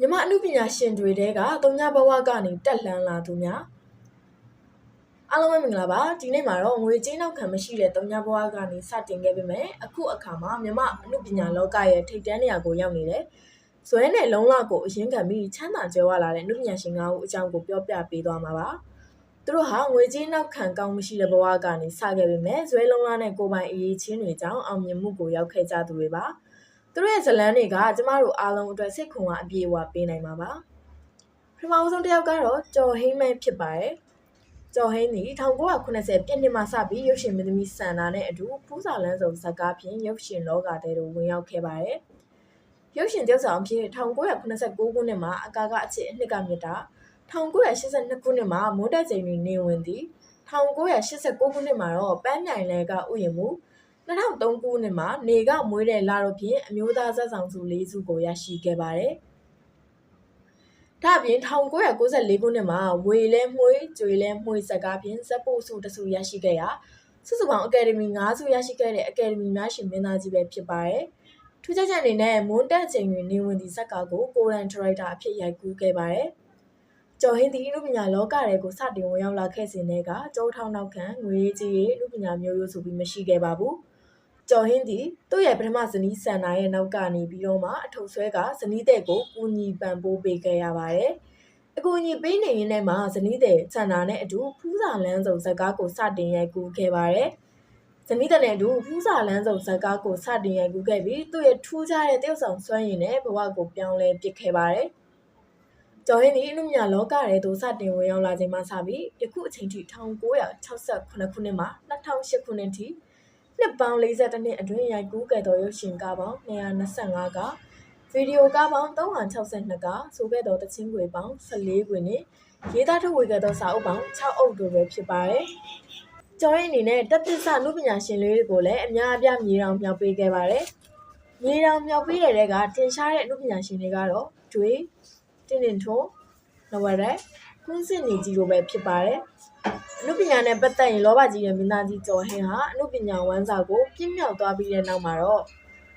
မြမအမှုပညာရှင်တွေတဲကတုံညာဘဝကနေတက်လှမ်းလာသူများအားလုံးပဲမင်္ဂလာပါဒီနေ့မှာတော့ငွေကြေးနောက်ခံမရှိတဲ့တုံညာဘဝကနေစတင်ခဲ့ပေမဲ့အခုအခါမှာမြမအမှုပညာလောကရဲ့ထိပ်တန်းနေရာကိုရောက်နေတယ်ဇွဲနဲ့လုံးလကိုအရင်ခံပြီးချမ်းသာကြွယ်ဝလာတဲ့အမှုပညာရှင်ငါးဦးအကြောင်းကိုပြောပြပေးသွားမှာပါသူတို့ဟာငွေကြေးနောက်ခံကောင်းမရှိတဲ့ဘဝကနေစခဲ့ပေမဲ့ဇွဲလုံးလနဲ့ကိုယ်ပိုင်အရေးချင်းတွေကြောင့်အောင်မြင်မှုကိုရောက်ခဲ့ကြသူတွေပါ။ သူတို့ရဲ့ဇလန်းတွေကကျမတို့အားလုံးအတွက်စိတ်ခွန်အားအပြည့်အဝပေးနိုင်မှာပါပထမဆုံးတစ်ယောက်ကတော့ကျော်ဟိမ့်မဲဖြစ်ပါတယ်ကျော်ဟိန်းဒီ1980ပြည့်နှစ်မှစပြီးရုပ်ရှင်မင်းသမီးစန္ဒာနဲ့အတူဖူးစာလန်းစုံဇာတ်ကားဖြင့်ရုပ်ရှင်လောကထဲသို့ဝင်ရောက်ခဲ့ပါတယ်။ရုပ်ရှင်တယောက်ဆောင်ဖြစ်1989ခုနှစ်မှာအကာကအချစ်အနှစ်ကမြတ်တာ1982ခုနှစ်မှာမိုးတက်ချိန်တွင်နေဝင်သည်1989ခုနှစ်မှာတော့ပန်းမြိုင်လဲကဥယျာဉ်မှု 2003ခုနှစ်မှာနေကမွေးတဲ့လာတော့ဖြင့်အမျိုးသားဇက်ဆောင်စု၄စုကိုရရှိခဲ့ပါတယ်။ဒါ့အပြင်1994ခုနှစ်မှာဝေလဲမှွေးကြွေလဲမှွေးဇက်ကားဖြင့်ဇက်ပို့စုတစုရရှိခဲ့ရာစုစုပေါင်းအကယ်ဒမီ9စုရရှိခဲ့တဲ့အကယ်ဒမီများရှင်မင်းသားကြီးပဲဖြစ်ပါတယ်။ထူးခြားချက်အနေနဲ့မွန်တက်ချိန်တွင်နေဝင်သည့်ဇက်ကားကိုကိုရန်ဒရိုက်တာအဖြစ်ရိုက်ကူးခဲ့ပါတယ်။ကျော်ဟင်းသည်လူပညာလောကတွေကိုစတင်ဝင်ရောက်လာခဲ့စဉ်တည်းကကျိုးထောင်းနောက်ခံငွေကြီးရေးလူပညာမျိုးရိုးဆိုပြီးမရှိခဲ့ပါဘူး။ ကျော်ဟင်းသည်သူ့ရဲ့ပထမဇနီးဆန္ဒရဲ့နောက်ကနေပြီးတော့မှအထုပ်ဆွဲကဇနီးတဲ့ကိုကူညီပံ့ပိုးပေးခဲ့ရပါတယ်။အကူအညီပေးနေရင်းနဲ့မှဇနီးတဲ့ဆန္ဒနဲ့အတူဖူးစာလန်းစုံဇက်ကားကိုစတင်ရိုက်ကူးခဲ့ပါတယ်။ဇနီးတဲ့နဲ့အတူဖူးစာလန်းစုံဇက်ကားကိုစတင်ရိုက်ကူးခဲ့ပြီးသူ့ရဲ့ထူးခြားတဲ့တယောက်ဆောင်စွမ်းရည်နဲ့ဘဝကိုပြောင်းလဲပစ်ခဲ့ပါတယ်။ကျော်ဟင်းဒီအနုမြလောကရဲသို့စတင်ဝင်ရောက်လာချိန်မှစပြီးယခုအချိန်ထိ1968ခုနှစ်မှ2008ခုနှစ်ထိ နှစ်ပေါင်း42နှစ်အတွင်းရိုက်ကူးခဲ့သောရုပ်ရှင်ကားပေါင်း225ကဗီဒီယိုကားပေါင်း362ကဆိုခဲ့သောတချင်းခွေပေါင်း14ခွေနဲ့ရေးသားထုတ်ဝေခဲ့သောစာအုပ်ပေါင်း6အုပ်တို့ပဲဖြစ်ပါတယ်။ကျော်ရင်အနေနဲ့တပ်ပစ္စနုပညာရှင်လေးတွေကိုလည်းအများအပြားမြေတောင်မြောက်ပေးခဲ့ပါတယ်။မြေတောင်မြောက်ပေးတဲ့တွေကတင်ရှားတဲ့နုပညာရှင်တွေကတော့ဒွေတင်းတင်ထွန်းနဝရက်ကွ န်းစင်နေကြီးတို့ပဲဖြစ်ပါတယ်။အနုပညာနဲ့ပတ်သက်ရင်လောဘကြီးတဲ့မင်းသားကြီးကျော်ဟင်းဟာအနုပညာဝမ်းစာကိုပြည့်မြောက်သွားပြီးတဲ့နောက်မှာတော့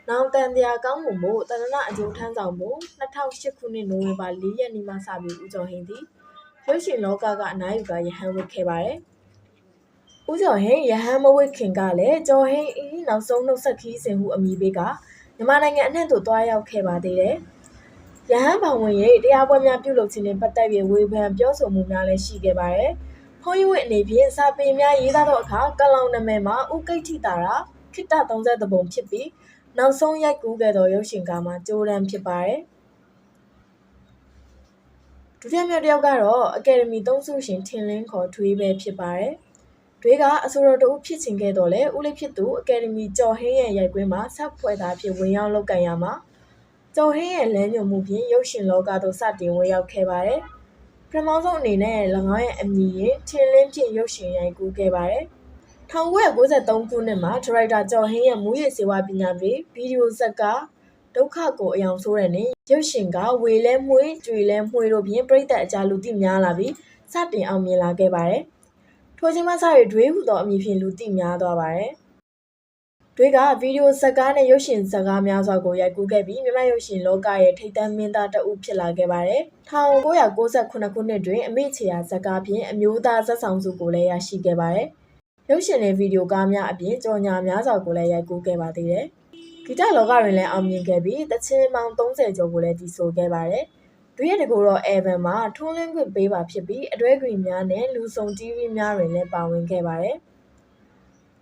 နောင်တန်တရားကောင်းမှုမို့တဏ္ဍအကျိုးထမ်းဆောင်မှု2008ခုနှစ်နိုဝင်ဘာ4ရက်နေ့မှစပြီးဦးကျော်ဟင်းသည်ရုပ်ရှင်လောကကအနားယူကရဟန်းဝတ်ခဲ့ပါတယ်။ဦးကျော်ဟင်းရဟန်းမဝတ်ခင်ကလည်းကျော်ဟင်းဤနောက်ဆုံးနှုတ်ဆက်ခီးစဉ်ဟုအမည်ပေးကမြန်မာနိုင်ငံအနှံ့သို့တွားရောက်ခဲ့ပါသေးတယ်။ ရဟန်းဘောင်ဝင်ရဲ့တရားပွဲများပြုလုပ်ခြင်းနဲ့ပတ်သက်ပြီးဝေဖန်ပြောဆိုမှုများလည်းရှိခဲ့ပါတယ်။ဖုန်းရွက်အနေဖြင့်စာပေများရေးသားသောအခါကလောင်နာမည်မှာဥကိဋ္ဌိတာရာခိတ္တ30ပုံဖြစ်ပြီးနောက်ဆုံးရိုက်ကူးခဲ့သောရုပ်ရှင်ကားမှာကြိုးရန်ဖြစ်ပါတယ်ဒုတိယမြောက်တစ်ယောက်ကတော့အကယ်ဒမီသုံးစုရှင်ထင်လင်းခေါ်ထွေးပဲဖြစ်ပါတယ်။တွေကအဆိုတော်တဦးဖြစ်ချင်ခဲ့တော့လေဦးလေးဖြစ်သူအကယ်ဒမီကျော်ဟင်းရဲ့ရိုက်ကွင်းမှာဆက်ဖွဲ့သားဖြစ်ဝင်ရောက်လုပ်ကန်ရမှာ ကျော်ဟင်းရဲ့လမ်းညွှန်မှုဖြင့်ရုပ်ရှင်လောကသို့စတင်ဝင်ရောက်ခဲ့ပါတယ်။ပထမဆုံးအနေနဲ့၎င်းရဲ့အမည်ရင်ထင်လင်းဖြင့်ရုပ်ရှင်ရိုက်ကူးခဲ့ပါတယ်။1993ခုနှစ်မှာဒရိုက်တာကျော်ဟင်းရဲ့မူရည်စေဝါပညာတွေဗီဒီယိုဇက်ကဒုက္ခကိုအယောင်ဆိုးတဲ့နေရုပ်ရှင်ကဝေလဲမွေးကြွေလဲမှွေတို့ဖြင့်ပြိသက်အကြလူသိများလာပြီးစတင်အောင်မြင်လာခဲ့ပါတယ်။ထိုချိန်မှစ၍ဒွေးဟူသောအမည်ဖြင့်လူသိများသွားပါတယ်။ တွေကဗီဒီယိုဇာတ်ကားနဲ့ရုပ်ရှင်ဇာတ်ကားများစွာကိုရိုက်ကူးခဲ့ပြီးမြန်မာရုပ်ရှင်လောကရဲ့ထိပ်တန်းမင်းသားတဦးဖြစ်လာခဲ့ပါတယ်။1998ခုနှစ်တွင်အမေချေယာဇာတ်ကားဖြင့်အမျိုးသားဇာတ်ဆောင်စုကိုလည်းရရှိခဲ့ပါတယ်။ရုပ်ရှင်နဲ့ဗီဒီယိုကားများအပြင်ကြော်ညာများစွာကိုလည်းရိုက်ကူးခဲ့ပါသေးတယ်။ဂီတလောကတွင်လည်းအောင်မြင်ခဲ့ပြီးတချင်းပေါင်း30ကျော်ကိုလည်းတည်ဆိုခဲ့ပါတယ်။ဒွေရတကူတော့ Evan မှာထွန်းလင်းခွင့်ပေးပါဖြစ်ပြီးအတွဲဂရီများနဲ့လူဆုံ TV များတွင်လည်းပါဝင်ခဲ့ပါတယ်။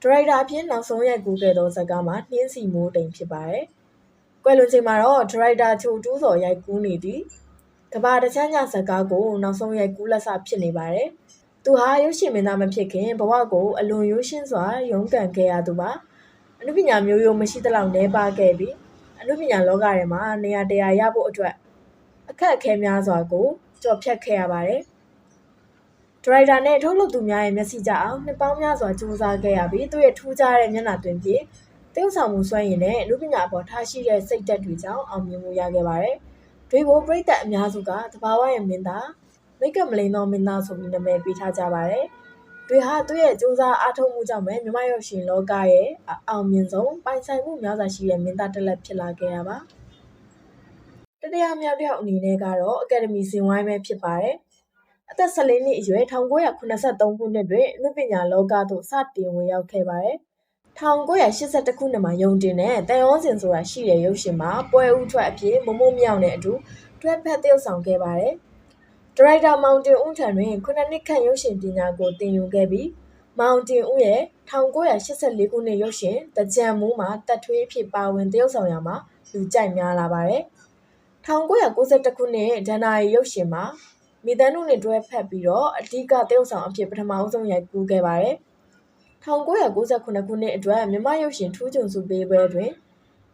ဒရိုက်တာအဖြစ်နောက်ဆုံးရိုက်ကူးခဲ့သောဇာတ်ကားမှာနှင်းစီမိုးတိမ်ဖြစ်ပါတယ်။ကွယ်လွန်ချိန်မှာတော့ဒရိုက်တာချိုတူးစော်ရိုက်ကူးနေသည်။ကဘာတချမ်းညဇာတ်ကားကိုနောက်ဆုံးရိုက်ကူးလက်စဖြစ်နေပါတယ်။သူဟာရုပ်ရှင်မင်းသားမဖြစ်ခင်ဘဝကိုအလွန်ရိုးရှင်းစွာရုန်းကန်ခဲ့ရသူပါ။အနုပညာမျိုးရိုးမရှိသလောက်နှဲပါခဲ့ပြီးအနုပညာလောကထဲမှာနေရာတရာရဖို့အတွက်အခက်အခဲများစွာကိုကြော်ဖြတ်ခဲ့ရပါတယ်။ ဒရိုက်တာနဲ့ထုတ်လုပ်သူများရဲ့မျက်စိကြအောင်နှစ်ပေါင်းများစွာစူးစမ်းခဲ့ရပြီးသူ့ရဲ့ထူးခြားတဲ့မျက်နှာသွင်းပြတိကျဆောင်မှုစွမ်းရည်နဲ့လူပညာပေါ်ထားရှိတဲ့စိတ်သက်တွေကြောင့်အောင်မြင်မှုရခဲ့ပါတယ်။တွေကိုပြိသက်အများစုကတဘာဝရဲ့မင်းသားမိတ်ကမလိန်သောမင်းသားဆိုပြီးနာမည်ပေးထားကြပါတယ်။တွေဟာသူ့ရဲ့စူးစမ်းအားထုတ်မှုကြောင့်ပဲမြမရုပ်ရှင်လောကရဲ့အောင်မြင်ဆုံးပိုင်ဆိုင်မှုများစွာရှိတဲ့မင်းသားတစ်လက်ဖြစ်လာခဲ့ရပါ။တတိယမြောက်တစ်ယောက်အနေနဲ့ကတော့အကယ်ဒမီဇင်ဝိုင်းပဲဖြစ်ပါတယ် အသက်14နှစ်အရွယ်1983ခုနှစ်တွင်အနုပညာလောကသို့စတင်ဝင်ရောက်ခဲ့ပါတယ်1982ခုနှစ်မှာယုံတင်တဲ့တန်ရောစင်ဆိုတာရှိတဲ့ရုပ်ရှင်မှာပွဲဦးထွက်အဖြစ်မမို့မြောက်နဲ့အတူတွဲဖက်သရုပ်ဆောင်ခဲ့ပါတယ်။ဒရိုက်တာမောင်တင်ဦးထံတွင်ခုနှစ်နှစ်ခန့်ရုပ်ရှင်ပညာကိုသင်ယူခဲ့ပြီးမောင်တင်ဦးရဲ့1984ခုနှစ်ရုပ်ရှင်တကြံမူးမှာတက်ထွေးအဖြစ်ပါဝင်သရုပ်ဆောင်ရမှာလူကြိုက်များလာပါတယ်။1992ခုနှစ်ဇန်နဝါရီရုပ်ရှင်မှာ မိသားစုနဲ့တွဲဖက်ပြီးတော့အဓိကသရုပ်ဆောင်အဖြစ်ပထမအဆုံးရိုက်ကူးခဲ့ပါတယ်။1998ခုနှစ်အတွက်မြမရုပ်ရှင်ထူးချွန်စုပေးပွဲတွင်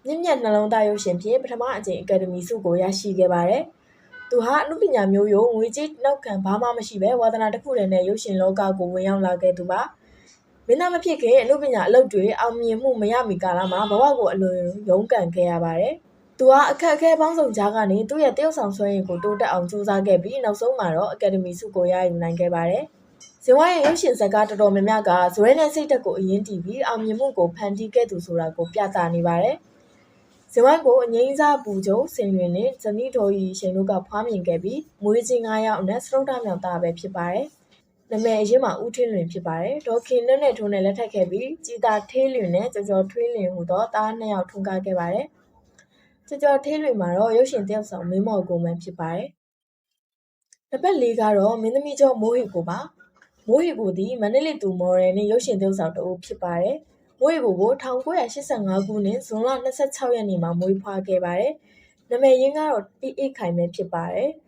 မြင့်မြတ်နှလုံးသားရုပ်ရှင်ဖြင့်ပထမအကြိမ်အကယ်ဒမီဆုကိုရရှိခဲ့ပါတယ်။သူဟာအမှုပညာမျိုးရိုးငွေကြေးနောက်ခံဘာမှမရှိဘဲဝါသနာတစ်ခုတည်းနဲ့ရုပ်ရှင်လောကကိုဝင်ရောက်လာခဲ့သူပါ။မင်းသားမဖြစ်ခင်အမှုပညာအလုပ်တွေအောင်မြင်မှုမရမီကာလမှာဘဝကိုအလွန်ရုန်းကန်ခဲ့ရပါတယ်။ သူဟာအခက်အခဲပေါင်းစုံကြားကနေသူ့ရဲ့တရုတ်ဆောင်ဆွဲရင်ကိုတိုးတက်အောင်ကြိုးစားခဲ့ပြီးနောက်ဆုံးမှာတော့အကယ်ဒမီဆုကိုရယူနိုင်ခဲ့ပါတယ်။ဇင်ဝရဲ့ရုပ်ရှင်ဇာတ်ကားတော်တော်များများကဇွဲနဲ့စိတ်တက်ကိုအရင်တည်ပြီးအောင်မြင်မှုကိုဖန်တီးခဲ့သူဆိုတာကိုပြသနေပါတယ်။ဇင်ဝကိုအငိမ့်စားပူကျုံစိန်တွင်နဲ့ဇနီးတော်ကြီးရှင်တို့ကဖွားမြင်ခဲ့ပြီးမွေးချင်း9ယောက်နဲ့စရုပ်တမြောက်သားပဲဖြစ်ပါတယ်။နာမည်အရင်မှာဦးထင်းလွင်ဖြစ်ပါတယ်။ဒေါခင်နဲ့နဲ့ထုံးနဲ့လက်ထပ်ခဲ့ပြီးကြည်သာထေးလွင်နဲ့ကြော်ကြော်ထွေးလွင်ဟူသောသားနှစ်ယောက်ထွန်းကားခဲ့ပါတယ်။ ကြော်ကြော်ထေးလွင်မှာတော့ရုပ်ရှင်တယောက်ဆောင်မင်းမော်ကိုမှဖြစ်ပါတယ်။နံပါတ်၄ကတော့မင်းသမီးကျော်မိုးဟီကိုပါ။မိုးရီကိုသည်မန္တလေးသူမော်ဒယ်နှင့်ရုပ်ရှင်သရုပ်ဆောင်တဦးဖြစ်ပါတယ်။မိုးရီကိုကို1985ခုနှစ်ဇွန်လ26ရက်နေ့မှာမွေးဖွားခဲ့ပါတယ်။နာမည်ရင်းကတော့တိအိတ်ခိုင်ပဲဖြစ်ပါတယ်။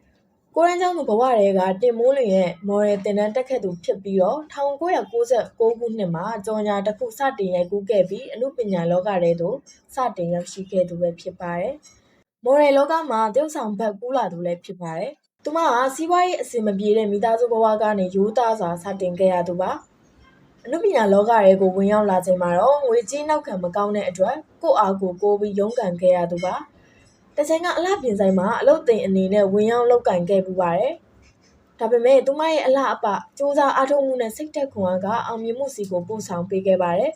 ကိုရန်ကျောင်းသူဘဝတွေကတင်မိုးလင်ရဲ့မော်ဒယ်တင်တန်းတက်ခဲ့သူဖြစ်ပြီးတော့1996ခုနှစ်မှာကြော်ညာတစ်ခုစတင်ရိုက်ကူးခဲ့ပြီးအမှုပညာလောကထဲသို့စတင်ရောက်ရှိခဲ့သူပဲဖြစ်ပါတယ်။မော်ဒယ်လောကမှာသရုပ်ဆောင်ဘက်ကူးလာသူလည်းဖြစ်ပါတယ်။သူမကစီးပွားရေးအဆင်မပြေတဲ့မိသားစုဘဝကနေရိုးသားစွာစတင်ခဲ့ရသူပါအနုပညာလောကရဲကိုဝင်ရောက်လာချိန်မှာတော့ငွေကြေးနောက်ခံမကောင်းတဲ့အတွက်ကိုယ့်အားကိုကိုပြီးရုန်းကန်ခဲ့ရသူပါ တချိန်ကအလှပြင်ဆိုင်မှာအလုပ်သိမ်အနေနဲ့ဝင်ရောက်လောက်ကင်ခဲ့ပူပါတယ်ဒါပေမဲ့သူမရဲ့အလှအပစူးစမ်းအားထုတ်မှုနဲ့စိတ်သက်ခွန်အားကအောင်မြင်မှုစီကိုပို့ဆောင်ပေးခဲ့ပါတယ်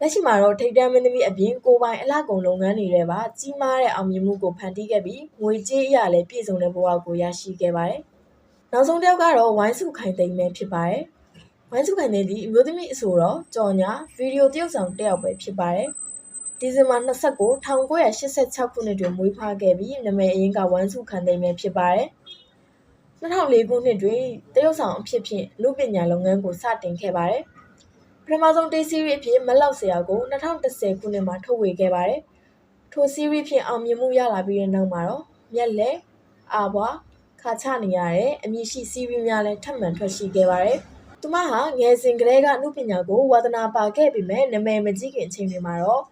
လက်ရှိမှာတော့ထိတ်တန့်မင်းသမီးအပြင်ကိုပိုင်အလှကုန်လုပ်ငန်းတွေထဲပါကြီးမားတဲ့အောင်မြင်မှုကိုဖန်တီးခဲ့ပြီးငွေကြေးအရာလည်းပြည့်စုံတဲ့ဘဝကိုရရှိခဲ့ပါတယ်။နောက်ဆုံးတစ်ယောက်ကတော့ဝိုင်းစုခိုင်သိမ်းပဲဖြစ်ပါတယ်။ဝိုင်းစုခိုင်သိမ်းဒီအမျိုးသမီးအဆိုတော့ကြော်ညာဗီဒီယိုတရုပ်ဆောင်တစ်ယောက်ပဲဖြစ်ပါတယ်။ ဒီဇင်ဘာ29 1986ခုနှစ်တွင်မွေးဖွားခဲ့ပြီးနာမည်အရင်းကဝိုင်းစုခိုင်သိမ်းပဲဖြစ်ပါတယ်။2004ခုနှစ်တွင်တရုတ်ဆောင်အဖြစ်ဖြင့်လူပညာလုပ်ငန်းကိုစတင်ခဲ့ပါတယ်။ပထမဆုံးတေးစီးရီးအဖြစ်မလောက်ဆရာကို2010ခုနှစ်မှာထုတ်ဝေခဲ့ပါတယ်။ထိုစီးရီးဖြင့်အောင်မြင်မှုရလာပြီးတဲ့နောက်မှာတော့မျက်လက်အာဘွားခါချနေရတဲ့အမည်ရှိစီးရီးများလည်းထပ်မံထွက်ရှိခဲ့ပါတယ်။သူမဟာငယ်စဉ်ကတည်းကအမှုပညာကိုဝါသနာပါခဲ့ပေမဲ့နာမည်မကြီးခင်အချိန်တွေမှာတော့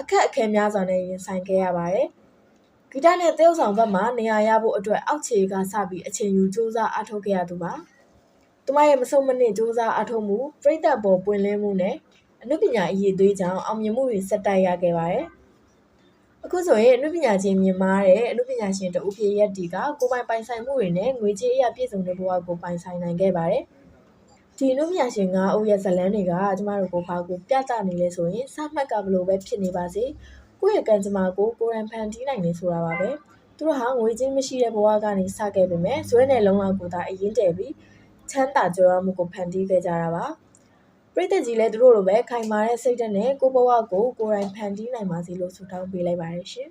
အခက်အခဲများစွာနဲ့ရင်ဆိုင်ခဲ့ရပါတယ်။ဂီတနဲ့သရုပ်ဆောင်ဘက်မှာနေရာရဖို့အတွက်အောက်ခြေကစပြီးအချိန်ယူစူးစမ်းအားထုတ်ခဲ့ရသူပါ။သူမရဲ့မဆုံးမနစ်စူးစမ်းအထောက်မှုပြိတ္တပေါ်ပွင့်လင်းမှုနဲ့အနုပညာအရေးသွေးကြောင့်အောင်မြင်မှုတွေဆက်တိုက်ရခဲ့ပါတယ်။အခုဆိုရင်အနုပညာရှင်မြင်မာတဲ့အနုပညာရှင်တဦးဖြစ်ရက်တီကကိုပိုင်ပိုင်ဆိုင်မှုတွေနဲ့ငွေကြေးအရာပြည့်စုံတဲ့ဘဝကိုပိုင်ဆိုင်နိုင်ခဲ့ပါတယ်။ ဒီအနုပညာရှင်၅ဦးရဲ့ဇလန်းတွေကကျမတို့ကိုဘာကိုပြသနေလဲဆိုရင်စမှတ်ကဘလို့ပဲဖြစ်နေပါစေ။ကိုယ့်ရဲ့ကံကြမ္မာကိုကိုယ်တိုင်ဖန်တီးနိုင်နေဆိုတာပါပဲ။သူတို့ဟာငွေကြေးမရှိတဲ့ဘဝကနေစခဲ့ပေမဲ့ဇွဲနယ်လုံးလောက်ကိုသာအရင်တည်ပြီးချမ်းသာကြွယ်ဝမှုကိုဖန်တီးခဲ့ကြတာပါပရိသတ်ကြီးလည်းသူတို့လိုပဲခိုင်မာတဲ့စိတ်ဓာတ်နဲ့ကိုယ့်ဘဝကိုကိုယ်တိုင်ဖန်တီးနိုင်ပါစေလို့ဆုတောင်းပေးလိုက်ပါတယ်ရှင်